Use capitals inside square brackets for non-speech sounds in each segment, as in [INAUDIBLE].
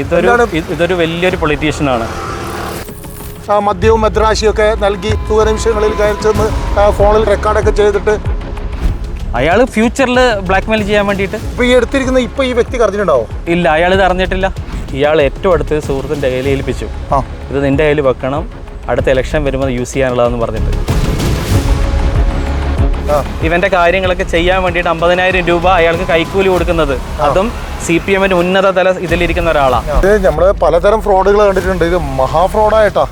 ഇതൊരു ഇതൊരു വലിയൊരു പൊളിറ്റീഷ്യനാണ്. ആ മദ്യവും മദ്രാശിയും ഒക്കെ നൽകി നിമിഷങ്ങളിൽ കയറി ചെന്ന് ഫോണിൽ റെക്കോർഡൊക്കെ ചെയ്തിട്ട്. അയാൾ ഫ്യൂച്ചറിൽ ബ്ലാക്ക് മെയിൽ ചെയ്യാൻ വേണ്ടിയിട്ട്. ഇപ്പൊ ഈ എടുത്തിരിക്കുന്ന ഇപ്പൊ ഈ വ്യക്തി കറിഞ്ഞിട്ടുണ്ടാവോ ഇല്ല അയാൾ ഇത് അറിഞ്ഞിട്ടില്ല. ഇയാൾ ഏറ്റവും അടുത്ത് സുഹൃത്തിന്റെ കയ്യിൽ ഏൽപ്പിച്ചു. ഇത് നിന്റെ കയ്യിൽ വെക്കണം. അടുത്ത ഇലക്ഷൻ വരുമ്പോൾ യൂസ് ചെയ്യാനുള്ളതെന്ന് പറഞ്ഞിട്ട്. ഇവന്റെ കാര്യങ്ങളൊക്കെ ചെയ്യാൻ വേണ്ടിയിട്ട് അമ്പതിനായിരം രൂപ അയാൾക്ക് കൈക്കൂലി കൊടുക്കുന്നത്. അതും സി പി എമ്മിന്റെ ഉന്നത തല ഇതിലിരിക്കുന്ന ഒരാളാണ് നമ്മൾ പലതരം ഫ്രോഡുകൾ കണ്ടിട്ടുണ്ട്. ഇത് മഹാ ഫ്രോഡായിട്ടാ.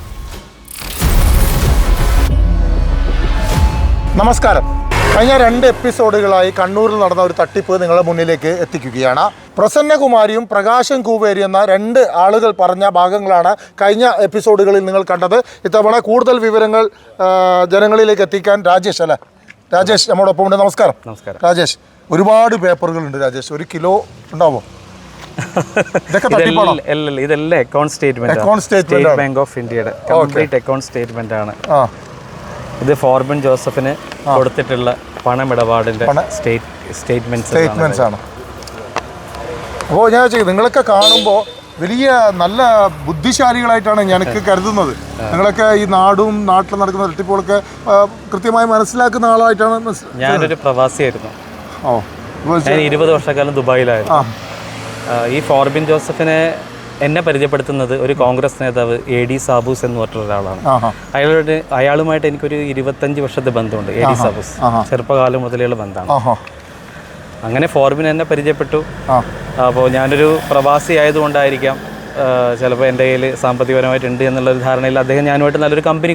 നമസ്കാരം. കഴിഞ്ഞ രണ്ട് എപ്പിസോഡുകളായി കണ്ണൂരിൽ നടന്ന ഒരു തട്ടിപ്പ് നിങ്ങളുടെ മുന്നിലേക്ക് എത്തിക്കുകയാണ്. പ്രസന്നകുമാരിയും പ്രകാശൻ കൂവേരി എന്ന രണ്ട് ആളുകൾ പറഞ്ഞ ഭാഗങ്ങളാണ് കഴിഞ്ഞ എപ്പിസോഡുകളിൽ നിങ്ങൾ കണ്ടത്. ഇത്തവണ കൂടുതൽ വിവരങ്ങൾ ജനങ്ങളിലേക്ക് എത്തിക്കാൻ രാജേഷ് അല്ലേ? രാജേഷ് നമ്മോടൊപ്പം ഉണ്ട്. നമസ്കാരം. നമസ്കാരം. രാജേഷ് ഒരുപാട് പേപ്പറുകളുണ്ട് രാജേഷ്. ഒരു കിലോ ഉണ്ടാവോ? ഇതെല്ലാം account statement state. Bank of ഇന്ത്യയുടെ കംപ്ലീറ്റ് അക്കൗണ്ട് സ്റ്റേറ്റ്മെന്റ് ആണ്. ഇത് ഫോർബിൻ ജോസഫിന് കൊടുത്തിട്ടുള്ള പണമിടപാടിന്റെ പണ- സ്റ്റേറ്റ് സ്റ്റേറ്റ്മെന്റ്സ് ആണ്. അപ്പോൾ ഞാൻ ചെയ്യും നിങ്ങളൊക്കെ കാണുമ്പോൾ വലിയ നല്ല ബുദ്ധിശാലികളായിട്ടാണ് ഞാനൊക്കെ കരുതുന്നത്. നിങ്ങളൊക്കെ ഈ നാടും നാട്ടിൽ നടക്കുന്ന തട്ടിപ്പുകളൊക്കെ ആ, കൃത്യമായി മനസ്സിലാക്കുന്ന ആളായിട്ടാണ് ഞാനൊരു പ്രവാസിയായിരുന്നു. ഓ ഞാൻ ഇരുപത് വർഷക്കാലം ദുബായിലായിരുന്നു. ഈ ഫോർബിൻ ജോസഫിനെ എന്നെ പരിചയപ്പെടുത്തുന്നത് ഒരു കോൺഗ്രസ് നേതാവ് എ ഡി സാബൂസ് എന്ന് പറഞ്ഞ ഒരാളാണ്. അയാളോട് അയാളുമായിട്ട് എനിക്കൊരു ഇരുപത്തഞ്ച് വർഷത്തെ ബന്ധമുണ്ട് എ ഡി സാബൂസ്. ചെറുപ്പകാലം മുതലുള്ള ബന്ധമാണ്. അങ്ങനെ ഫോർബിൻ എന്നെ പരിചയപ്പെട്ടു. അപ്പോൾ ഞാനൊരു പ്രവാസി ആയതുകൊണ്ടായിരിക്കാം ചിലപ്പോൾ എന്റെ കയ്യിൽ സാമ്പത്തികപരമായിട്ട് ഉണ്ട് എന്നുള്ളൊരു ധാരണയിൽ അദ്ദേഹം ഞാനുമായിട്ട് നല്ലൊരു കമ്പനി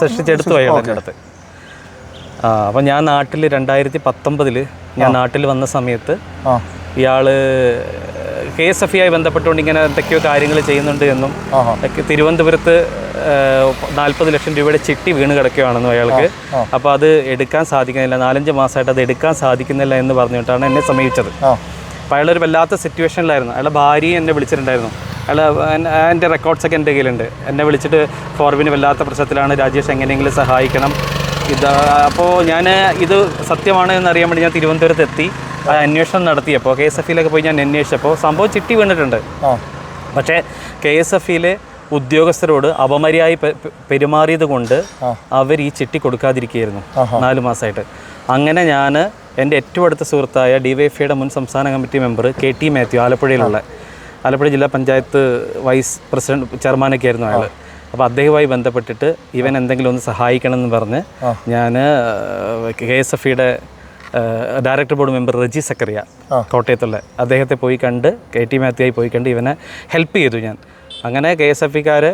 സൃഷ്ടിച്ചെടുത്തു അയാൾ എന്റെ അടുത്ത്. ആ അപ്പോൾ ഞാൻ നാട്ടിൽ രണ്ടായിരത്തി പത്തൊമ്പതിൽ ഞാൻ നാട്ടിൽ വന്ന സമയത്ത് ഇയാൾ കെ എസ് എഫ് ഐ ബന്ധപ്പെട്ടുകൊണ്ട് ഇങ്ങനെ എന്തൊക്കെയോ കാര്യങ്ങൾ ചെയ്യുന്നുണ്ട് എന്നും തിരുവനന്തപുരത്ത് നാൽപ്പത് ലക്ഷം രൂപയുടെ ചിട്ടി വീണ് കിടക്കുകയാണെന്നും അയാൾക്ക്. അപ്പോൾ അത് എടുക്കാൻ സാധിക്കുന്നില്ല. നാലഞ്ച് മാസമായിട്ട് അത് എടുക്കാൻ സാധിക്കുന്നില്ല എന്ന് പറഞ്ഞിട്ടാണ് എന്നെ സമീപിച്ചത്. അപ്പോൾ അയാളൊരു വല്ലാത്ത സിറ്റുവേഷനിലായിരുന്നു. അയാളുടെ ഭാര്യയും എന്നെ വിളിച്ചിട്ടുണ്ടായിരുന്നു. അയാൾ എന്റെ റെക്കോർഡ്സൊക്കെ എന്റെ കയ്യിലുണ്ട്. എന്നെ വിളിച്ചിട്ട് ഫോർബിന് വല്ലാത്ത പ്രശ്നത്തിലാണ്. രാജേഷ് എങ്ങനെയെങ്കിലും സഹായിക്കണം. ഇത് അപ്പോൾ ഞാൻ ഇത് സത്യമാണ് എന്ന് അറിയാൻ വേണ്ടി ഞാൻ തിരുവനന്തപുരത്ത് എത്തി അന്വേഷണം നടത്തിയപ്പോൾ കെ എസ് എഫ് ഇയിലൊക്കെ പോയി ഞാൻ അന്വേഷിച്ചപ്പോൾ സംഭവം ചിട്ടി വീണിട്ടുണ്ട്. പക്ഷേ കെ എസ് എഫ് ഇയിലെ ഉദ്യോഗസ്ഥരോട് അപമര്യായി പെരുമാറിയത് കൊണ്ട് അവർ ഈ ചിട്ടി കൊടുക്കാതിരിക്കുകയായിരുന്നു നാല് മാസമായിട്ട്. അങ്ങനെ ഞാൻ എന്റെ ഏറ്റവും അടുത്ത സുഹൃത്തായ ഡിവൈഎഫ്ഐയുടെ മുൻ സംസ്ഥാന committee member K T Mathew ആലപ്പുഴയിലുള്ള Alappuzha ജില്ലാ പഞ്ചായത്ത് വൈസ് പ്രസിഡന്റ് ചെയർമാനൊക്കെ ആയിരുന്നു അയാൾ അപ്പോൾ അദ്ദേഹവുമായി ബന്ധപ്പെട്ടിട്ട് ഇവൻ എന്തെങ്കിലും ഒന്ന് സഹായിക്കണം എന്ന് പറഞ്ഞ് ഞാൻ കെ എസ് എഫ് ഇയുടെ director board member Reji Zacharia കോട്ടയത്തുള്ള. അദ്ദേഹത്തെ പോയി കണ്ട് കെ ടി മാത്യുവായി പോയി കണ്ട് ഇവനെ ഹെൽപ്പ് ചെയ്തു ഞാൻ. അങ്ങനെ കെ എസ് എഫ് ഇക്കാർ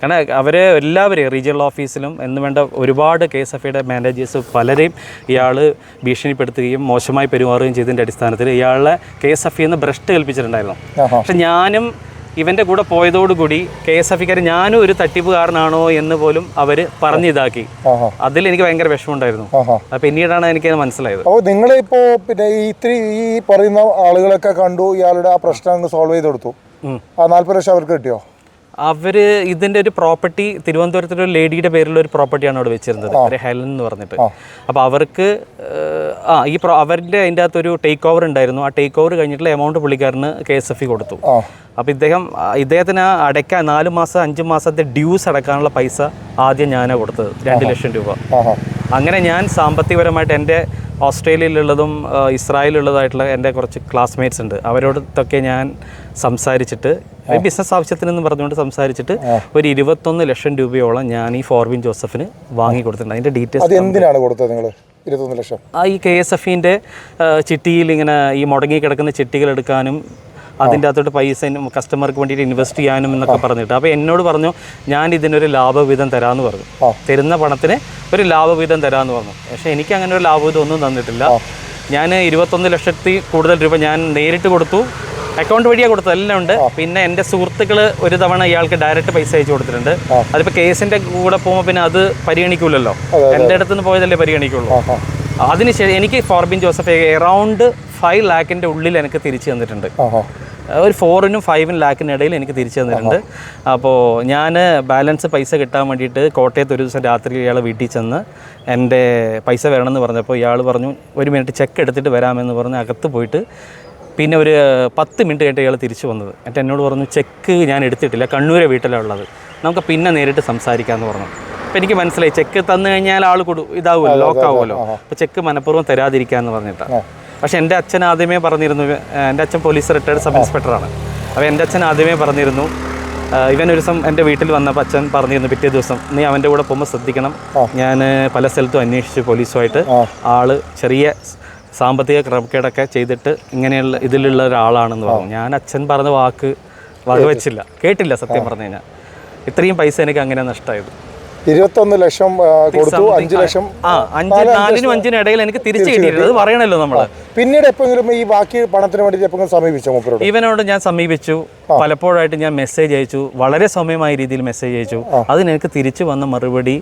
കാരണം അവരെ എല്ലാവരെയും റീജിയണൽ ഓഫീസിലും എന്ന് വേണ്ട ഒരുപാട് കെ എസ് എഫ് ഐയുടെ മാനേജേഴ്സ് പലരെയും ഇയാൾ ഭീഷണിപ്പെടുത്തുകയും മോശമായി പെരുമാറുകയും ചെയ്തതിന്റെ അടിസ്ഥാനത്തിൽ ഇയാളെ കെ എസ് എഫ് എന്ന് ഭ്രഷ്ട് കൽപ്പിച്ചിട്ടുണ്ടായിരുന്നു പക്ഷെ ഞാനും ഇവന്റെ കൂടെ പോയതോടുകൂടി കെ എസ് എഫ് ഇക്കാർ ഞാനും ഒരു തട്ടിപ്പുകാരനാണോ എന്ന് പോലും അവർ പറഞ്ഞു ഇതാക്കി. അതിൽ എനിക്ക് ഭയങ്കര വിഷമമുണ്ടായിരുന്നു. അത് പിന്നീടാണ് എനിക്കത് മനസ്സിലായത്? അപ്പോൾ നിങ്ങളിപ്പോ പിന്നെ ഇത്തിരി ഈ പറയുന്ന ആളുകളൊക്കെ കണ്ടു ഇയാളുടെ ആ പ്രശ്നം അങ്ങ് സോൾവ് ചെയ്ത് കൊടുത്തു. ആ നാല്പത് ലക്ഷം അവർക്ക് കിട്ടിയോ? അവർ ഇതിന്റെ ഒരു പ്രോപ്പർട്ടി തിരുവനന്തപുരത്തൊരു ഒരു ലേഡിയുടെ പേരിലുള്ള ഒരു പ്രോപ്പർട്ടിയാണ് അവിടെ വെച്ചിരുന്നത് ഒരു ഹെലൻ എന്ന് പറഞ്ഞിട്ട്. അപ്പോൾ അവർക്ക് ആ ഈ പ്രോ അവരുടെ അതിന്റെ അകത്തൊരു ടേക്ക് ഓവർ ഉണ്ടായിരുന്നു. ആ ടേക്ക് ഓവർ കഴിഞ്ഞിട്ടുള്ള എമൗണ്ട് പുള്ളിക്കാരന് കെ എസ് എഫ് ഇ കൊടുത്തു. അപ്പോൾ ഇദ്ദേഹം ഇദ്ദേഹത്തിന് ആ അടയ്ക്കാൻ നാല് മാസം അഞ്ച് മാസത്തെ ഡ്യൂസ് അടക്കാനുള്ള പൈസ ആദ്യം ഞാനാണ് കൊടുത്തത് രണ്ട് ലക്ഷം രൂപ. അങ്ങനെ ഞാൻ സാമ്പത്തികപരമായിട്ട് എന്റെ ഓസ്ട്രേലിയയിലുള്ളതും ഇസ്രായേലുള്ളതായിട്ടുള്ള ഇസ്രായേലിലുള്ളതായിട്ടുള്ള എന്റെ കുറച്ച് ക്ലാസ്മേറ്റ്സ് ഉണ്ട്. അവരോടൊക്കെ ഞാൻ സംസാരിച്ചിട്ട് ബിസിനസ് ആവശ്യത്തിനെന്ന് പറഞ്ഞുകൊണ്ട് സംസാരിച്ചിട്ട് ഒരു ഇരുപത്തൊന്ന് ലക്ഷം രൂപയോളം ഞാൻ ഈ ഫോർവിൻ ജോസഫിന് വാങ്ങി കൊടുത്തിട്ടുണ്ട്. അതിന്റെ അത് ഡീറ്റെയിൽസ് എന്തിനാണ് കൊടുത്തത് നിങ്ങൾ ഇരുപത്തൊന്ന് ലക്ഷം. ആ ഈ കെ എസ് എഫിന്റെ ചിട്ടിയിൽ ഇങ്ങനെ ഈ മുടങ്ങി കിടക്കുന്ന ചിട്ടികൾ എടുക്കാനും അതിന്റെ അകത്തോട്ട് പൈസ കസ്റ്റമർക്ക് വേണ്ടിയിട്ട് ഇൻവെസ്റ്റ് ചെയ്യാനും എന്നൊക്കെ പറഞ്ഞിട്ട്. അപ്പോൾ എന്നോട് പറഞ്ഞു ഞാൻ ഇതിനൊരു ലാഭവിധം തരാമെന്ന് പറഞ്ഞു. തരുന്ന പണത്തിന് ഒരു ലാഭവിധം തരാമെന്ന് പറഞ്ഞു. പക്ഷേ എനിക്ക് അങ്ങനെ ഒരു ലാഭവിധം ഒന്നും തന്നിട്ടില്ല. ഞാൻ ഇരുപത്തൊന്ന് ലക്ഷത്തി കൂടുതൽ രൂപ ഞാൻ നേരിട്ട് കൊടുത്തു. അക്കൗണ്ട് വഴിയാണ് കൊടുത്തത്. എല്ലാം ഉണ്ട്. പിന്നെ എന്റെ സുഹൃത്തുക്കൾ ഒരു തവണ ഇയാൾക്ക് ഡയറക്റ്റ് പൈസ അയച്ചു കൊടുത്തിട്ടുണ്ട്. അതിപ്പോൾ കേസിന്റെ കൂടെ പോകുമ്പോൾ പിന്നെ അത് പരിഗണിക്കൂലല്ലോ. എന്റെ അടുത്ത് നിന്ന് പോയതല്ലേ പരിഗണിക്കുള്ളൂ. അതിനുശേഷം എനിക്ക് ഫോർബിൻ ജോസഫ് എറൗണ്ട് ഫൈവ് ലാക്കിന്റെ ഉള്ളിൽ എനിക്ക് തിരിച്ചു തന്നിട്ടുണ്ട്. ഒരു ഫോറിനും ഫൈവിനും ലാക്കിന് ഇടയിൽ എനിക്ക് തിരിച്ചു തന്നിട്ടുണ്ട്. അപ്പോൾ ഞാൻ ബാലൻസ് പൈസ കിട്ടാൻ വേണ്ടിയിട്ട് കോട്ടയത്ത് ഒരു ദിവസം രാത്രി ഇയാൾ വീട്ടിൽ ചെന്ന് എന്റെ പൈസ വേണമെന്ന് പറഞ്ഞപ്പോൾ ഇയാൾ പറഞ്ഞു ഒരു മിനിറ്റ് ചെക്ക് എടുത്തിട്ട് വരാമെന്ന് പറഞ്ഞ് അകത്ത് പോയിട്ട് പിന്നെ ഒരു പത്ത് മിനിറ്റ് കഴിഞ്ഞിട്ട് ഇയാൾ തിരിച്ചു വന്നത്. എന്നിട്ട് എന്നോട് പറഞ്ഞു ചെക്ക് ഞാൻ എടുത്തിട്ടില്ല കണ്ണൂരെ വീട്ടിലാണ് ഉള്ളത്. നമുക്ക് പിന്നെ നേരിട്ട് സംസാരിക്കാമെന്ന് പറഞ്ഞു. അപ്പോൾ എനിക്ക് മനസ്സിലായി ചെക്ക് തന്നു കഴിഞ്ഞാൽ ആൾ കൊടു ഇതാവുമല്ലോ ലോക്ക് ആവുമല്ലോ. അപ്പോൾ ചെക്ക് മനഃപൂർവം തരാതിരിക്കാമെന്ന് പറഞ്ഞിട്ടാണ് പക്ഷേ എന്റെ അച്ഛൻ ആദ്യമേ പറഞ്ഞിരുന്നു എന്റെ അച്ഛൻ പോലീസ് റിട്ടയർഡ് സബ് ഇൻസ്പെക്ടറാണ്. അപ്പോൾ എന്റെ അച്ഛൻ ആദ്യമേ പറഞ്ഞിരുന്നു ഇവൻ ഒരു ദിവസം എന്റെ വീട്ടിൽ വന്നപ്പോൾ അച്ഛൻ പറഞ്ഞിരുന്നു പിറ്റേ ദിവസം നീ അവന്റെ കൂടെ പോകുമ്പോൾ ശ്രദ്ധിക്കണം. ഞാൻ പല സ്ഥലത്തും അന്വേഷിച്ചു പോലീസുമായിട്ട് ആൾ ചെറിയ സാമ്പത്തിക ക്രമക്കേടൊക്കെ ചെയ്തിട്ട് ഇങ്ങനെയുള്ള ഇതിലുള്ള ഒരാളാണെന്ന് പറഞ്ഞു. ഞാൻ അച്ഛൻ പറഞ്ഞ വാക്ക് വകവെച്ചില്ല. കേട്ടില്ല സത്യം പറഞ്ഞു കഴിഞ്ഞാൽ. ഇത്രയും പൈസ എനിക്ക് അങ്ങനെ നഷ്ടമായത്. ഇരുപത്തൊന്ന് ലക്ഷം കൊടുത്തു അഞ്ച് ലക്ഷം. ആ അഞ്ച് നാലിനും അഞ്ചിനും ഇടയിൽ എനിക്ക് തിരിച്ചു കിട്ടിയിട്ടുണ്ട്. അത് പറയണല്ലോ നമ്മൾ. പിന്നീട് എപ്പോഴെങ്കിലും ഈ ബാക്കി പണത്തിന് വേണ്ടി എപ്പോഴും സമീപിച്ചോ ഇവനോട് ഞാൻ സമീപിച്ചു. പലപ്പോഴായിട്ട് ഞാൻ മെസ്സേജ് അയച്ചു. വളരെ സൗമ്യമായ രീതിയിൽ മെസ്സേജ് അയച്ചു. അതിന് എനിക്ക് തിരിച്ചു വന്ന മറുപടി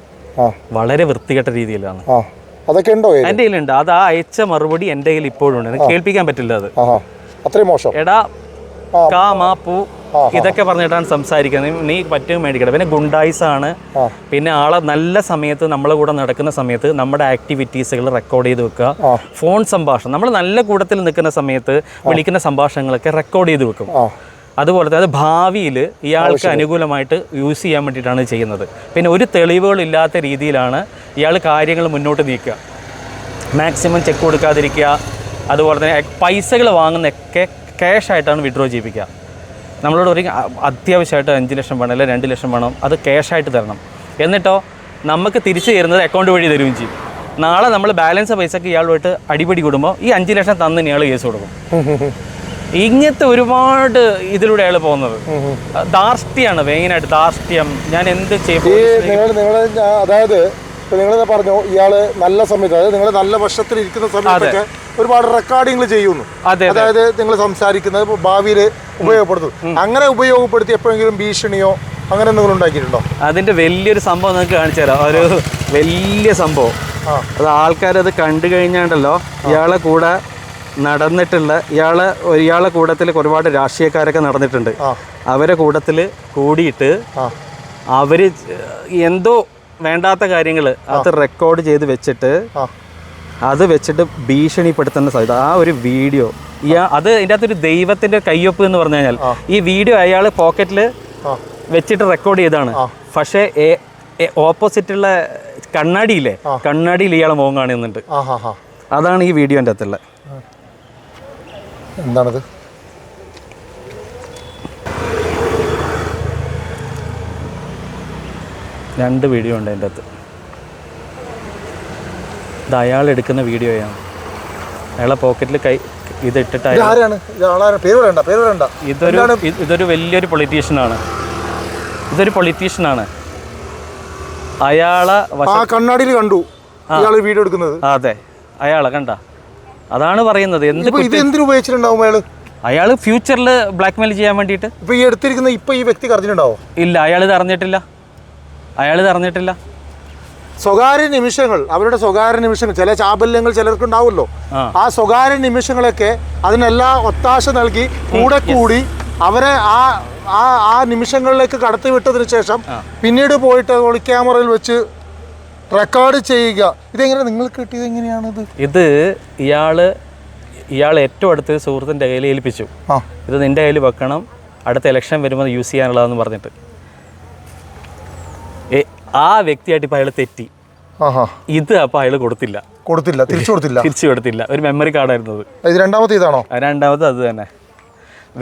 വളരെ വൃത്തികെട്ട രീതിയിലാണ്. അതൊക്കെ ഉണ്ടോ കയ്യിൽ? എന്റെ കയ്യിലുണ്ട്. അത് ആ അയച്ച മറുപടി എന്റെ കയ്യിൽ ഇപ്പോഴും ഉണ്ട് എനിക്ക് കേൾപ്പിക്കാൻ പറ്റില്ല അത്. അത്രയും മോശം. എടാ കാ മാ പൂ ഇതൊക്കെ പറഞ്ഞിട്ടാണ് സംസാരിക്കുന്നത്. നീ പറ്റും മേടിക്കണം പിന്നെ ഗുണ്ടായിസാണ്. ആണ് പിന്നെ ആളെ നല്ല സമയത്ത് നമ്മളെ കൂടെ നടക്കുന്ന സമയത്ത് നമ്മുടെ ആക്ടിവിറ്റീസുകൾ റെക്കോർഡ് ചെയ്ത് വെക്കുക. ഫോൺ സംഭാഷണം. നമ്മൾ നല്ല കൂട്ടത്തിൽ നിൽക്കുന്ന സമയത്ത് വിളിക്കുന്ന സംഭാഷണങ്ങളൊക്കെ റെക്കോർഡ് ചെയ്ത് വെക്കും. അതുപോലെ തന്നെ അത് ഭാവിയിൽ ഇയാൾക്ക് അനുകൂലമായിട്ട് യൂസ് ചെയ്യാൻ വേണ്ടിയിട്ടാണ് ചെയ്യുന്നത്. പിന്നെ ഒരു തെളിവുകളില്ലാത്ത രീതിയിലാണ് ഇയാൾ കാര്യങ്ങൾ മുന്നോട്ട് നീക്കുക. മാക്സിമം ചെക്ക് കൊടുക്കാതിരിക്കുക. അതുപോലെ തന്നെ പൈസകൾ വാങ്ങുന്നൊക്കെ ക്യാഷ് ആയിട്ടാണ് വിഡ്രോ ചെയ്യിപ്പിക്കുക. നമ്മളോട് ഒരു അത്യാവശ്യമായിട്ട് അഞ്ച് ലക്ഷം വേണം അല്ലെങ്കിൽ രണ്ട് ലക്ഷം വേണം. അത് ക്യാഷ് ആയിട്ട് തരണം. എന്നിട്ടോ നമുക്ക് തിരിച്ചു തരുന്നത് അക്കൗണ്ട് വഴി തരുകയും ചെയ്യും. നാളെ നമ്മൾ ബാലൻസ് പൈസക്ക് ഇയാളുമായിട്ട് അടിപിടി കൂടുമ്പോൾ ഈ അഞ്ച് ലക്ഷം തന്ന് ഇയാൾ കേസ് കൊടുക്കും. ഇങ്ങനത്തെ ഒരുപാട് ഇതിലൂടെ അയാൾ പോകുന്നത്. ധാർഷ്ട്യാണ് മെയിനായിട്ട് ദാർഷ്ട്യം. ഞാൻ എന്ത് ചെയ്യും? അതായത് ഇപ്പൊ നിങ്ങൾ പറഞ്ഞു ഇയാൾ നല്ല സമയത്ത് അതായത് നിങ്ങൾ നല്ല വർഷത്തിൽ ഇരിക്കുന്ന സമയത്തൊക്കെ ഒരുപാട് റെക്കോർഡിങ്ങൾ ചെയ്യുന്നു. അതെ അതായത് നിങ്ങൾ സംസാരിക്കുന്നത് ഭാവിയിൽ ഉപയോഗപ്പെടുത്തും. അങ്ങനെ ഉപയോഗപ്പെടുത്തി എപ്പോഴെങ്കിലും ഭീഷണിയോ അങ്ങനെ എന്തെങ്കിലും ഉണ്ടാക്കിയിട്ടുണ്ടോ? അതിന്റെ വലിയൊരു സംഭവം നിങ്ങൾക്ക് കാണിച്ചു തരാം. ഒരു വലിയ സംഭവം. അത് ആൾക്കാരത് കണ്ടു കഴിഞ്ഞാണ്ടല്ലോ ഇയാളെ കൂടെ നടന്നിട്ടുള്ള ഇയാളെ ഇയാളെ കൂടത്തിൽ ഒരുപാട് രാഷ്ട്രീയക്കാരൊക്കെ നടന്നിട്ടുണ്ട്. അവരെ കൂടത്തിൽ കൂടിയിട്ട് അവർ എന്തോ വേണ്ടാത്ത കാര്യങ്ങൾ അത് റെക്കോർഡ് ചെയ്ത് വെച്ചിട്ട് അത് വെച്ചിട്ട് ഭീഷണിപ്പെടുത്തുന്ന സാധ്യത. ആ ഒരു വീഡിയോ ഈ അത് ഇതിന്റെ അകത്തൊരു ദൈവത്തിന്റെ കയ്യൊപ്പ് എന്ന് പറഞ്ഞു കഴിഞ്ഞാൽ ഈ വീഡിയോ അയാൾ പോക്കറ്റിൽ വെച്ചിട്ട് റെക്കോർഡ് ചെയ്താണ്. പക്ഷേ ഓപ്പോസിറ്റുള്ള കണ്ണാടിയില്ലേ കണ്ണാടിയിൽ ഇയാളെ മുഖം കാണുന്നുണ്ട് ഹാ അതാണ് ഈ വീഡിയോന്റെ അകത്തുള്ള. എന്താണത്? രണ്ട് വീഡിയോ ഉണ്ട് അതിന്റെ അകത്ത്. ഇത് അയാൾ എടുക്കുന്ന വീഡിയോയാണ്. അയാളെ പോക്കറ്റിൽ കൈ ഇതിട്ടിട്ട് ഇത് അയാൾ ആരാണ് ഇത് ആളാണ് പേര് വേണ്ട പേര് വേണ്ട ഇതൊരു ഇതൊരു വലിയൊരു പൊളിറ്റീഷ്യനാണ്. ഇതൊരു പൊളിറ്റീഷ്യനാണ്. അയാളെ കണ്ണാടിയിൽ കണ്ടു വീഡിയോ എടുക്കുന്നത്. അതെ. അയാളെ കണ്ട. അതാണ് പറയുന്നത്. എന്ത് ഇത് ഉപയോഗിച്ചിട്ടുണ്ടാവും അയാൾ? അയാൾ ഫ്യൂച്ചറിൽ ബ്ലാക്ക്മെയിൽ ചെയ്യാൻ വേണ്ടിയിട്ട്? ഇപ്പൊ ഈ എടുത്തിരിക്കുന്ന ഇപ്പൊ ഈ വ്യക്തി അറിഞ്ഞിട്ടുണ്ടാവോ? ഇല്ല അയാൾ ഇത് അറിഞ്ഞിട്ടില്ല. അയാൾ തറഞ്ഞിട്ടില്ല സ്വകാര്യ നിമിഷങ്ങൾ അവരുടെ സ്വകാര്യ നിമിഷങ്ങൾ ചില ചാബല്യങ്ങൾ ചിലർക്കുണ്ടാവുമല്ലോ. ആ. സ്വകാര്യ നിമിഷങ്ങളൊക്കെ അതിനെല്ലാം ഒത്താശ നൽകി കൂടെ കൂടി അവരെ ആ ആ ആ നിമിഷങ്ങളിലേക്ക് കടത്തി വിട്ടതിന് ശേഷം പിന്നീട് പോയിട്ട് ഒളി ക്യാമറയിൽ വെച്ച് റെക്കോർഡ് ചെയ്യുക. ഇതെങ്ങനെ നിങ്ങൾക്ക് കിട്ടിയത് എങ്ങനെയാണിത്? ഇത് ഇയാൾ ഇയാൾ ഏറ്റവും അടുത്ത് സുഹൃത്തിന്റെ കയ്യിൽ ഏൽപ്പിച്ചു. ഇത് നിന്റെ കയ്യിൽ വെക്കണം അടുത്ത ഇലക്ഷൻ വരുമ്പോൾ യൂസ് ചെയ്യാനുള്ളതെന്ന് പറഞ്ഞിട്ട്. ആ വ്യക്തിയായിട്ട് ഇപ്പം അയാൾ തെറ്റി. ഇത് അപ്പൊ അയാൾ കൊടുത്തില്ല. കൊടുത്തില്ല. തിരിച്ചു കൊടുത്തില്ല. തിരിച്ചു കൊടുത്തില്ല. ഒരു മെമ്മറി കാർഡായിരുന്നത് ഇത് രണ്ടാമത്തെ ഇതാണോ? രണ്ടാമത്തെ അത് തന്നെ.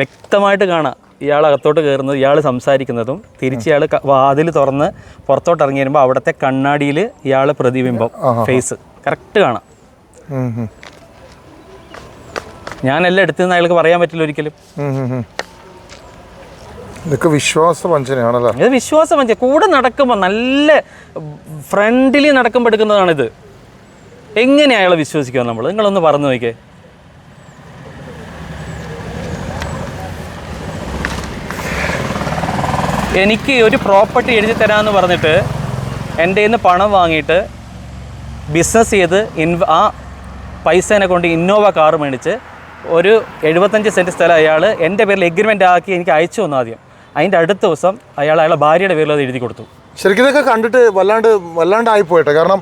വ്യക്തമായിട്ട് കാണാം. ഇയാൾ അകത്തോട്ട് കയറുന്നത് ഇയാൾ സംസാരിക്കുന്നതും തിരിച്ച് ഇയാൾ വാതിൽ തുറന്ന് പുറത്തോട്ട് ഇറങ്ങി വരുമ്പോൾ അവിടുത്തെ കണ്ണാടിയിൽ ഇയാൾ പ്രതിബിംബം ഫേസ് കറക്റ്റ് കാണാം. ഞാനല്ല എടുത്തെന്ന് അയാൾക്ക് പറയാൻ പറ്റില്ല ഒരിക്കലും. ഇതൊക്കെ വിശ്വാസ വഞ്ചനയാണല്ലോ ഇത് വിശ്വാസ വഞ്ചന കൂടെ നടക്കുമ്പോൾ നല്ല ഫ്രണ്ടിലി നടക്കുമ്പോൾ എടുക്കുന്നതാണിത്. എങ്ങനെ അയാളെ വിശ്വസിക്കുക നമ്മൾ നിങ്ങളൊന്ന് പറഞ്ഞു നോക്കിയേ. എനിക്ക് ഒരു പ്രോപ്പർട്ടി എഴുതി തരാമെന്ന് പറഞ്ഞിട്ട് എന്റെ നിന്ന് പണം വാങ്ങിയിട്ട് ബിസിനസ് ചെയ്ത് ഇൻവ ആ പൈസേനെ കൊണ്ട് ഇന്നോവ കാർ മേടിച്ച് ഒരു എഴുപത്തഞ്ച് സെന്റ് സ്ഥലം അയാൾ എന്റെ പേരിൽ എഗ്രിമെന്റ് ആക്കി എനിക്ക് അയച്ചു തന്നു ആദ്യം. അതിന്റെ അടുത്ത ദിവസം അയാൾ അയാളെ ഭാര്യയുടെ പേരിൽ അത് എഴുതി കൊടുത്തു. ശരിക്കും ഇതൊക്കെ കണ്ടിട്ട് വല്ലാണ്ട് വല്ലാണ്ടായി പോയിട്ടെ. കാരണം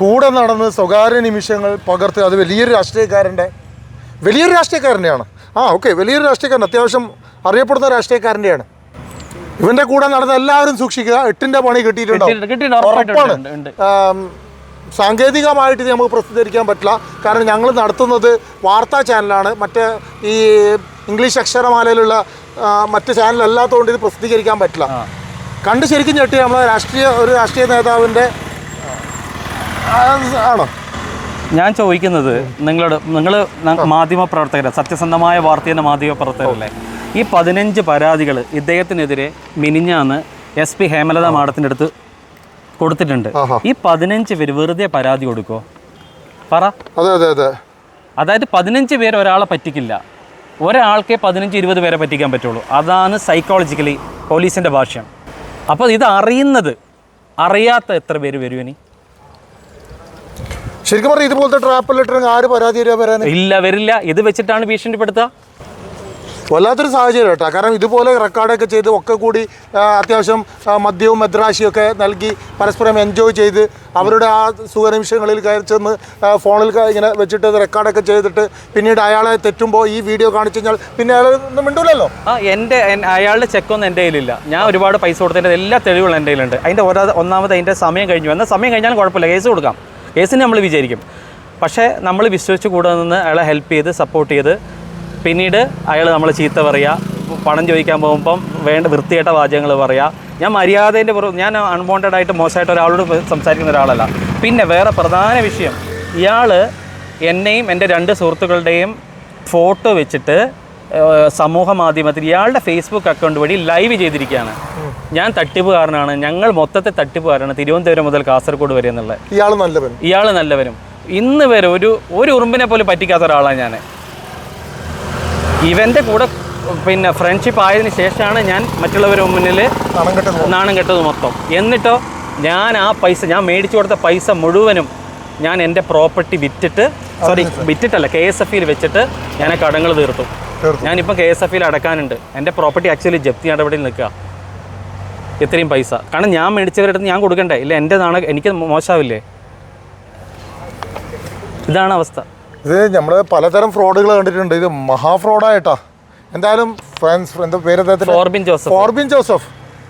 കൂടെ നടന്ന് സ്വകാര്യ നിമിഷങ്ങൾ പകർത്ത് അത് വലിയൊരു രാഷ്ട്രീയക്കാരന്റെ വലിയൊരു രാഷ്ട്രീയക്കാരന്റെയാണ്. ആ ഓക്കെ വലിയൊരു രാഷ്ട്രീയക്കാരൻ അത്യാവശ്യം അറിയപ്പെടുന്ന രാഷ്ട്രീയക്കാരന്റെയാണ്. ഇവന്റെ കൂടെ നടന്ന എല്ലാവരും സൂക്ഷിക്കുക എട്ടിന്റെ പണി കിട്ടിയിട്ടുണ്ടോ സാങ്കേതികമായിട്ട് ഇത് നമുക്ക് പ്രസിദ്ധീകരിക്കാൻ പറ്റില്ല. കാരണം ഞങ്ങൾ നടത്തുന്നത് വാർത്താ ചാനലാണ്. മറ്റേ ഈ ഇംഗ്ലീഷ് അക്ഷരമാലയിലുള്ള മറ്റ് ചാനൽ അല്ലാത്തതുകൊണ്ട് ഇത് പ്രസിദ്ധീകരിക്കാൻ പറ്റില്ല. കണ്ട് ശരിക്കും ഞെട്ടി നമ്മളെ രാഷ്ട്രീയ ഒരു രാഷ്ട്രീയ നേതാവിന്റെ ആണോ? ഞാൻ ചോദിക്കുന്നത് നിങ്ങളോട് നിങ്ങൾ മാധ്യമ പ്രവർത്തകരെ സത്യസന്ധമായ വാർത്തയുടെ മാധ്യമ പ്രവർത്തകരല്ലേ ഈ പതിനഞ്ച് പരാതികൾ ഇദ്ദേഹത്തിനെതിരെ മിനിഞ്ഞാന്ന് എസ് പി ഹേമലത മാഡത്തിന്റെ അടുത്ത് കൊടുത്തിട്ടുണ്ട്. ഈ പതിനഞ്ച് പേര് വെറുതെ പരാതി കൊടുക്കോ പറ. അതെ അതെ അതെ. അതായത് പതിനഞ്ച് പേര് ഒരാളെ പറ്റിക്കില്ല. ഒരാൾക്കേ പതിനഞ്ച് ഇരുപത് പേരെ പറ്റിക്കാൻ പറ്റുള്ളൂ. അതാണ് സൈക്കോളജിക്കലി പോലീസിന്റെ ഭാഷ്യം. അപ്പോൾ ഇത് അറിയുന്നത് അറിയാത്ത എത്ര പേര് വരും ഇനി? ശരിക്കും പറഞ്ഞാൽ ഇതുപോലത്തെ ട്രാപ്പ് ലെറ്റർ ആര് പരാതി? ഇല്ല വരില്ല. ഇത് വെച്ചിട്ടാണ് ഭീഷണിപ്പെടുത്തുക. വല്ലാത്തൊരു സാഹചര്യം കേട്ടോ. കാരണം ഇതുപോലെ റെക്കോർഡൊക്കെ ചെയ്ത് ഒക്കെ കൂടി അത്യാവശ്യം മദ്യവും മദ്രാശിയും ഒക്കെ നൽകി പരസ്പരം എൻജോയ് ചെയ്ത് അവരുടെ ആ സുഖനിമിഷങ്ങളിൽ കയറി ചെന്ന് ഫോണിൽ ഇങ്ങനെ വെച്ചിട്ട് റെക്കോർഡൊക്കെ ചെയ്തിട്ട് പിന്നീട് അയാളെ തെറ്റുമ്പോൾ ഈ വീഡിയോ കാണിച്ചു കഴിഞ്ഞാൽ പിന്നെ അയാൾ ഒന്നും മിണ്ടൂലല്ലോ? ആ എന്റെ എൻ- അയാളുടെ ചെക്കൊന്നും എന്റെ കയ്യിലില്ല. ഞാൻ ഒരുപാട് പൈസ കൊടുത്തതിന്റെ എല്ലാ തെളിവുകളും എന്റെ കയ്യിലുണ്ട്. അതിന്റെ ഓരോ ഒന്നാമത് അതിന്റെ സമയം കഴിഞ്ഞു. എന്നാൽ സമയം കഴിഞ്ഞാലും കുഴപ്പമില്ല. കേസ് കൊടുക്കാം. കേസിന് നമ്മൾ വിചാരിക്കും. പക്ഷേ നമ്മൾ വിശ്വസിച്ച് കൂടെ നിന്ന് അയാളെ ഹെൽപ്പ് ചെയ്ത് സപ്പോർട്ട് ചെയ്ത് പിന്നീട് അയാൾ നമ്മളെ ചീത്ത പറയുക പണം ചോദിക്കാൻ പോകുമ്പം വേണ്ട വൃത്തികെട്ട വാചകങ്ങൾ പറയുക ഞാൻ മര്യാദേന്റെ പുറ ഞാൻ അൺവോണ്ടഡ് ആയിട്ട് മോശമായിട്ട് ഒരാളോട് സംസാരിക്കുന്ന ഒരാളല്ല. പിന്നെ വേറെ പ്രധാന വിഷയം ഇയാൾ എന്നെയും എന്റെ രണ്ട് സുഹൃത്തുക്കളുടെയും ഫോട്ടോ വെച്ചിട്ട് സമൂഹ മാധ്യമത്തിൽ ഇയാളുടെ ഫേസ്ബുക്ക് അക്കൗണ്ട് വഴി ലൈവ് ചെയ്തിരിക്കുകയാണ്. ഞാൻ തട്ടിപ്പുകാരനാണ് ഞങ്ങൾ മൊത്തത്തെ തട്ടിപ്പുകാരാണ് തിരുവനന്തപുരം മുതൽ കാസർഗോഡ് വരെ എന്നുള്ളത്. ഇയാൾ നല്ലവരും ഇയാൾ നല്ലവരും ഇന്ന് വരെ ഒരു ഒരു ഉറുമ്പിനെ പോലും പറ്റിക്കാത്ത ഒരാളാണ് ഞാൻ ഇവന്റെ കൂടെ പിന്നെ ഫ്രണ്ട്ഷിപ്പ് ആയതിനു ശേഷമാണ് ഞാൻ മറ്റുള്ളവരുടെ മുന്നിൽ നാണം കെട്ടത് മൊത്തം. എന്നിട്ടോ ഞാൻ ആ പൈസ ഞാൻ മേടിച്ചു കൊടുത്ത പൈസ മുഴുവനും ഞാൻ എന്റെ പ്രോപ്പർട്ടി വിറ്റിട്ട് സോറി വിറ്റിട്ടല്ല കെ എസ് എഫ് വെച്ചിട്ട് ഞാൻ ആ കടങ്ങൾ തീർത്തു. ഞാനിപ്പം കെ എസ് എഫ് അടക്കാനുണ്ട്. എന്റെ പ്രോപ്പർട്ടി ആക്ച്വലി ജപ്തി നടപടിയിൽ നിൽക്കുക. ഇത്രയും പൈസ. കാരണം ഞാൻ മേടിച്ചവരുടെ ഞാൻ കൊടുക്കണ്ടേ? ഇല്ല എന്റെ നാണ എനിക്ക് മോശമാവില്ലേ ഇതാണ് അവസ്ഥ. ഇത് നമ്മൾ പലതരം ഫ്രോഡുകൾ കണ്ടിട്ടുണ്ട്. ഇത് മഹാ ഫ്രോഡായിട്ടാ എന്തായാലും ഫ്രാൻസ് എന്താ പേര് ഫോർബിൻ ജോസഫ്. ഫോർബിൻ ജോസഫ്.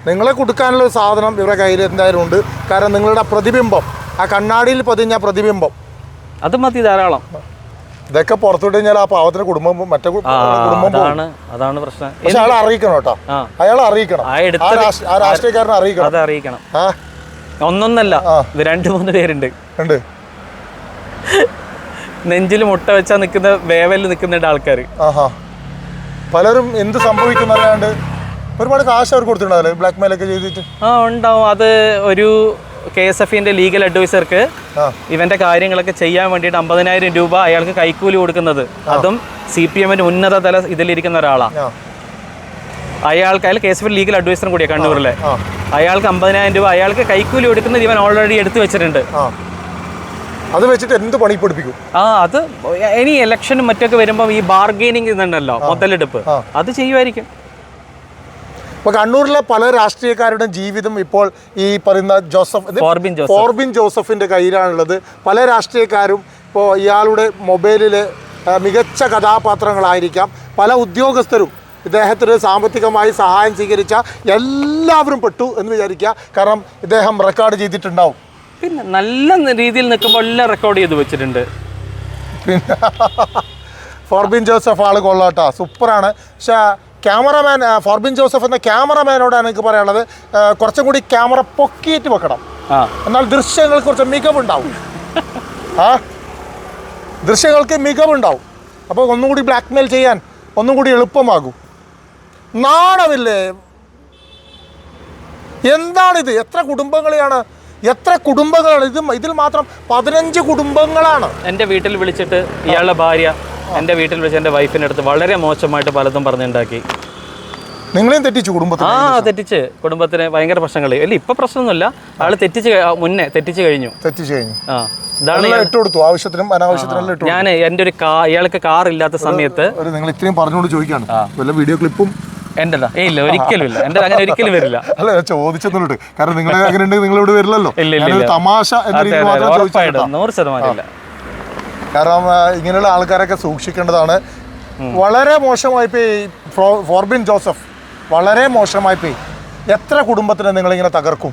നിങ്ങളെ കൊടുക്കാനുള്ള ഒരു സാധനം ഇവരുടെ കയ്യിൽ എന്തായാലും ഉണ്ട്. കാരണം നിങ്ങളുടെ പ്രതിബിംബം ആ കണ്ണാടിയിൽ പതിഞ്ഞ പ്രതിബിംബം. അത് മതി ധാരാളം. ഇതൊക്കെ പുറത്തുവിട്ട് കഴിഞ്ഞാൽ ആ പാവത്തിന് കുടുംബം മറ്റേ കുടുംബം അതാണ് അതാണ് പ്രശ്നം. പക്ഷെ അയാൾ അറിയിക്കണം കേട്ടോ. അയാൾ അറിയിക്കണം. ആ രാഷ്ട്രീയക്കാരനെ അറിയിക്കണം. അത് അറിയിക്കണം. ഒന്നൊന്നല്ല. രണ്ട് മൂന്ന് പേരുണ്ട്. ഉണ്ട്. നെഞ്ചിൽ മുട്ട വെച്ചാൽ നിൽക്കുന്ന വേവലിൽ നിൽക്കുന്ന ആൾക്കാർ ആഹാ. പലരും എന്ത് സംഭവിക്കുന്നറിയാണ്ട് ഒരുപാട് കാശ് അവർക്ക് കൊടുത്തിട്ടുണ്ടാവില്ലേ? ബ്ലാക്ക് മെയിൽ ഒക്കെ ചെയ്തിട്ട്. ആ ഉണ്ടാവും. അത് ഒരു കെ എസ് എഫിന്റെ ലീഗൽ അഡ്വൈസർക്ക് ഇവന്റെ കാര്യങ്ങളൊക്കെ ചെയ്യാൻ വേണ്ടിട്ട് അമ്പതിനായിരം രൂപ അയാൾക്ക് കൈക്കൂലി കൊടുക്കുന്നത്. അതും സി പി എമ്മിന്റെ ഉന്നത തല ഇതിലിരിക്കുന്ന ഒരാളാണ് അയാൾക്ക് അയാൾ കെ എസ് എഫ് ലീഗൽ അഡ്വൈസറും കൂടിയാണ് കണ്ണൂരിലെ. അയാൾക്ക് അമ്പതിനായിരം രൂപ അയാൾക്ക് കൈക്കൂലി കൊടുക്കുന്നത് ഇവൻ ഓൾറെഡി എടുത്തു വെച്ചിട്ടുണ്ട്. അത് വെച്ചിട്ട് എന്ത് പണി പഠിപ്പിക്കും? ആ അത് ഇനി ഇലക്ഷനും മറ്റൊക്കെ വരുമ്പോൾ ഈ ബാർഗെയിനിങ് ഇതുണ്ടല്ലോ മുതലെടുപ്പ്. അത് ചെയ്യുമായിരിക്കും. ഇപ്പൊ കണ്ണൂരിലെ പല രാഷ്ട്രീയക്കാരുടെയും ജീവിതം ഇപ്പോൾ ഈ പറയുന്ന ജോസഫ് ഫോർബിൻ ജോസഫ്. ഫോർബിൻ ജോസഫിന്റെ കയ്യിലാണുള്ളത്. പല രാഷ്ട്രീയക്കാരും ഇപ്പോൾ ഇയാളുടെ മൊബൈലിൽ മികച്ച കഥാപാത്രങ്ങളായിരിക്കാം. പല ഉദ്യോഗസ്ഥരും ഇദ്ദേഹത്തിന് സാമ്പത്തികമായി സഹായം സ്വീകരിച്ച എല്ലാവരും പെട്ടു എന്ന് വിചാരിക്കുക. കാരണം ഇദ്ദേഹം റെക്കോർഡ് ചെയ്തിട്ടുണ്ടാവും. പിന്നെ നല്ല രീതിയിൽ നിൽക്കുമ്പോൾ എല്ലാം റെക്കോർഡ് ചെയ്ത് വെച്ചിട്ടുണ്ട്. പിന്നെ ഫോർബിൻ ജോസഫ് ആൾ കൊള്ളാട്ടോ. സൂപ്പറാണ്. പക്ഷേ ക്യാമറമാൻ ഫോർബിൻ ജോസഫ് എന്ന ക്യാമറമാനോടാണ് എനിക്ക് പറയാനുള്ളത്. കുറച്ചും കൂടി ക്യാമറ പൊക്കിയിട്ട് വെക്കണം. എന്നാൽ ദൃശ്യങ്ങൾക്ക് കുറച്ച് മികവുണ്ടാവും. ആ ദൃശ്യങ്ങൾക്ക് മികവുണ്ടാവും. അപ്പോൾ ഒന്നും കൂടി ബ്ലാക്ക് മെയിൽ ചെയ്യാൻ ഒന്നും കൂടി എളുപ്പമാകും. നാണമില്ലേ? എന്താണിത്? എത്ര കുടുംബങ്ങളെയാണ് എത്ര കുടുംബങ്ങളാണ്? ഇത് ഇതിൽ മാത്രം പതിനഞ്ച് കുടുംബങ്ങളാണ്. എന്റെ വീട്ടിൽ വിളിച്ചിട്ട് ഇയാളുടെ ഭാര്യ എന്റെ വീട്ടിൽ വിളിച്ച് എന്റെ വൈഫിന്റെ അടുത്ത് വളരെ മോശമായിട്ട് പലതും പറഞ്ഞുണ്ടാക്കി നിങ്ങളെയും തെറ്റിച്ചു കുടുംബത്തിൽ ആ തെറ്റിച്ച്. കുടുംബത്തിന് ഭയങ്കര പ്രശ്നങ്ങൾ അല്ല ഇപ്പൊ പ്രശ്നമൊന്നുമില്ല. ആൾ തെറ്റിച്ച് മുന്നേ തെറ്റിച്ച് കഴിഞ്ഞു. തെറ്റിച്ച് കഴിഞ്ഞു. ആ ഇതാണ് എല്ലാം ഇട്ട് കൊടുത്തു. ആവശ്യത്തിനും അനാവശ്യത്തിനും ഞാൻ എന്റെ ഒരു കാ ഇയാൾക്ക് കാർ ഇല്ലാത്ത സമയത്ത് നിങ്ങൾ ഇത്രയും പറഞ്ഞുകൊണ്ട് ചോദിക്കാണ് വല്ല വീഡിയോ ക്ലിപ്പും [LAUGHS] എന്റെ ഏ ഇല്ല ഒരിക്കലും ഇല്ല എന്റെ അങ്ങനെ ഒരിക്കലും വരില്ല. അല്ല ചോദിച്ചെന്നുണ്ട്. കാരണം നിങ്ങൾ [LAUGHS] അങ്ങനെ ഉണ്ട് നിങ്ങൾ ഇവിടെ വരില്ലല്ലോ. ഇല്ല, തമാശ നൂറ് ശതമാനം ഇല്ല. കാരണം ഇങ്ങനെയുള്ള ആൾക്കാരൊക്കെ സൂക്ഷിക്കേണ്ടതാണ്. വളരെ മോശമായി പോയി ഫോർബിൻ ജോസഫ്. വളരെ മോശമായി പോയി. എത്ര കുടുംബത്തിനെ നിങ്ങളിങ്ങനെ തകർക്കും?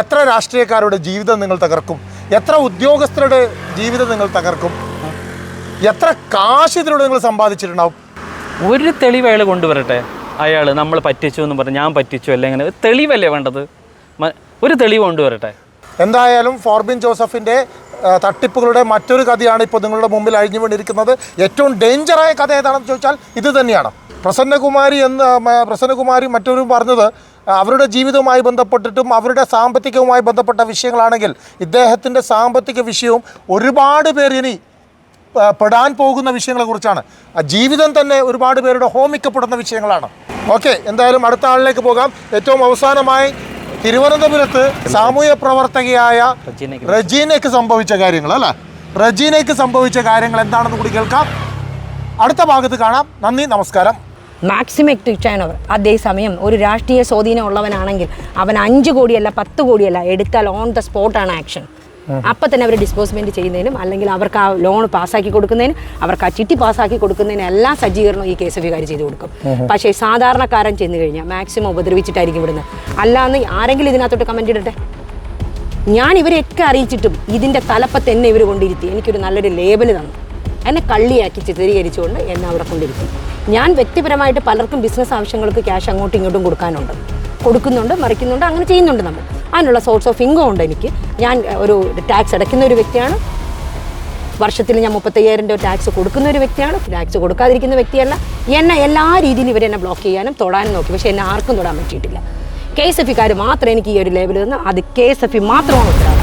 എത്ര രാഷ്ട്രീയക്കാരുടെ ജീവിതം നിങ്ങൾ തകർക്കും? എത്ര ഉദ്യോഗസ്ഥരുടെ ജീവിതം നിങ്ങൾ തകർക്കും? എത്ര കാശ് ഇതിലൂടെ നിങ്ങൾ സമ്പാദിച്ചിട്ടുണ്ടാവും? ഒരു തെളിവ് അയാൾ കൊണ്ടുവരട്ടെ. അയാൾ നമ്മൾ പറ്റിച്ചു എന്ന് പറഞ്ഞു ഞാൻ പറ്റിച്ചു അല്ലെ ഇങ്ങനെ തെളിവല്ലേ വേണ്ടത്? ഒരു തെളിവ് കൊണ്ടുവരട്ടെ എന്തായാലും ഫോർബിൻ ജോസഫിന്റെ തട്ടിപ്പുകളുടെ മറ്റൊരു കഥയാണ് ഇപ്പോൾ നിങ്ങളുടെ മുമ്പിൽ അഴിഞ്ഞു വീണിരിക്കുന്നത് ഏറ്റവും ഡേഞ്ചറായ കഥ ഏതാണെന്ന് ചോദിച്ചാൽ ഇത് തന്നെയാണ്. പ്രസന്നകുമാരി എന്ന് പ്രസന്നകുമാരി മറ്റൊരു പറഞ്ഞത് അവരുടെ ജീവിതവുമായി ബന്ധപ്പെട്ടിട്ടും അവരുടെ സാമ്പത്തികവുമായി ബന്ധപ്പെട്ട വിഷയങ്ങളാണെങ്കിൽ ഇദ്ദേഹത്തിന്റെ സാമ്പത്തിക വിഷയവും ഒരുപാട് പേർ ഇനി പെടാൻ പോകുന്ന വിഷയങ്ങളെ കുറിച്ചാണ്. ആ ജീവിതം തന്നെ ഒരുപാട് പേരുടെ ഹോമിക്കപ്പെടുന്ന വിഷയങ്ങളാണ്. ഓക്കെ എന്തായാലും അടുത്ത ആളിലേക്ക് പോകാം. ഏറ്റവും അവസാനമായി തിരുവനന്തപുരത്ത് സാമൂഹ്യ പ്രവർത്തകയായ റജീനയ്ക്ക് സംഭവിച്ച കാര്യങ്ങൾ അല്ലേ? റജീനയ്ക്ക് സംഭവിച്ച കാര്യങ്ങൾ എന്താണെന്ന് കൂടി കേൾക്കാം. അടുത്ത ഭാഗത്ത് കാണാം. നന്ദി നമസ്കാരം. മാക്സിമം എത്തിച്ചാനവർ. അതേസമയം ഒരു രാഷ്ട്രീയ സ്വാധീനം ഉള്ളവനാണെങ്കിൽ അവൻ അഞ്ച് കോടിയല്ല പത്ത് കോടിയല്ല എടുത്താൽ ഓൺ ദ സ്പോട്ടാണ് ആക്ഷൻ അപ്പം തന്നെ അവർ ഡിസ്പോസ്മെന്റ് ചെയ്യുന്നതിനും അല്ലെങ്കിൽ അവർക്ക് ആ ലോൺ പാസ്സാക്കി കൊടുക്കുന്നതിനും അവർക്ക് ആ ചിട്ടി പാസ്സാക്കി കൊടുക്കുന്നതിനും എല്ലാ സജ്ജീകരണവും ഈ കേസ് വികാരി ചെയ്ത് കൊടുക്കും. പക്ഷേ സാധാരണക്കാരൻ ചെന്ന് കഴിഞ്ഞാൽ മാക്സിമം ഉപദ്രവിച്ചിട്ടായിരിക്കും ഇവിടുന്ന്. അല്ലാന്ന് ആരെങ്കിലും ഇതിനകത്തോട്ട് കമന്റ് ഇടട്ടെ? ഞാൻ ഇവരെയൊക്കെ അറിയിച്ചിട്ടും ഇതിന്റെ തലപ്പത്ത് എന്നെ ഇവർ കൊണ്ടിരുത്തി. എനിക്കൊരു നല്ലൊരു ലേബൽ തന്നു. എന്നെ കള്ളിയാക്കി ചിത്രീകരിച്ചുകൊണ്ട് എന്നെ അവിടെ കൊണ്ടിരുത്തി. ഞാൻ വ്യക്തിപരമായിട്ട് പലർക്കും ബിസിനസ് ആവശ്യങ്ങൾക്ക് ക്യാഷ് അങ്ങോട്ടും ഇങ്ങോട്ടും കൊടുക്കാനുണ്ട്. കൊടുക്കുന്നുണ്ട് മറിക്കുന്നുണ്ട് അങ്ങനെ ചെയ്യുന്നുണ്ട് നമ്മൾ. അതിനുള്ള സോഴ്സ് ഓഫ് ഇൻകം ഉണ്ട് എനിക്ക്. ഞാൻ ഒരു ടാക്സ് അടയ്ക്കുന്ന ഒരു വ്യക്തിയാണ്. വർഷത്തിൽ ഞാൻ മുപ്പത്തയ്യായിരം രൂപ ടാക്സ് കൊടുക്കുന്ന ഒരു വ്യക്തിയാണ്. ടാക്സ് കൊടുക്കാതിരിക്കുന്ന വ്യക്തിയല്ല. എന്നെ എല്ലാ രീതിയിലും ഇവരെന്നെ ബ്ലോക്ക് ചെയ്യാനും തൊടാനും നോക്കി. പക്ഷേ എന്നെ ആർക്കും തൊടാൻ പറ്റിയിട്ടില്ല. കെ എസ് എഫ് മാത്രം എനിക്ക് ഈ ഒരു ലേബിൾ തന്നു അത് കെ എസ് എഫ് മാത്രമാണ് ഉത്തരവാദിത്വം